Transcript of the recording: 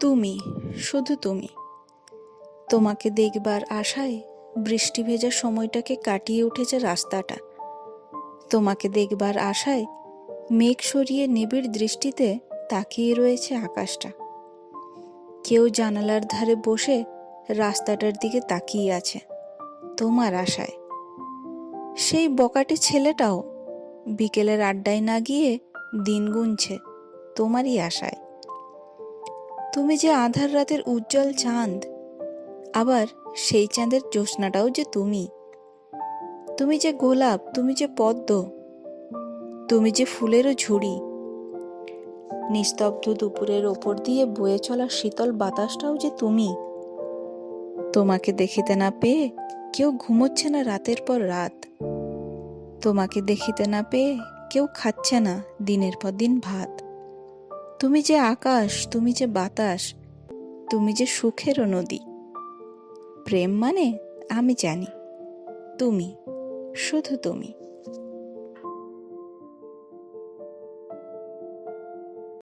তুমি, শুধু তুমি। তোমাকে দেখবার আশায় বৃষ্টি ভেজা সময়টাকে কাটিয়ে উঠেছে রাস্তাটা। তোমাকে দেখবার আশায় মেঘ সরিয়ে নিবিড় দৃষ্টিতে তাকিয়ে রয়েছে আকাশটা। কেউ জানালার ধারে বসে রাস্তাটার দিকে তাকিয়ে আছে তোমার আশায়। সেই বকাটে ছেলেটাও বিকেলের আড্ডায় না গিয়ে দিন গুনছে তোমারই আশায়। তুমি যে আধার রাতের উজ্জ্বল চাঁদ, আবার সেই চাঁদের জ্যোৎস্নাটাও যে তুমি। তুমি যে গোলাপ, তুমি যে পদ্ম, তুমি যে ফুলেরও ঝুড়ি। নিস্তব্ধ দুপুরের ওপর দিয়ে বয়ে চলা শীতল বাতাসটাও যে তুমি। তোমাকে দেখিতে না পেয়ে কেউ ঘুমোচ্ছে না রাতের পর রাত। তোমাকে দেখিতে না পেয়ে কেউ খাচ্ছে না দিনের পর দিন ভাত। তুমি যে আকাশ, তুমি যে বাতাস, তুমি যে সুখেরও নদী। প্রেম মানে আমি জানি, তুমি, শুধু তুমি।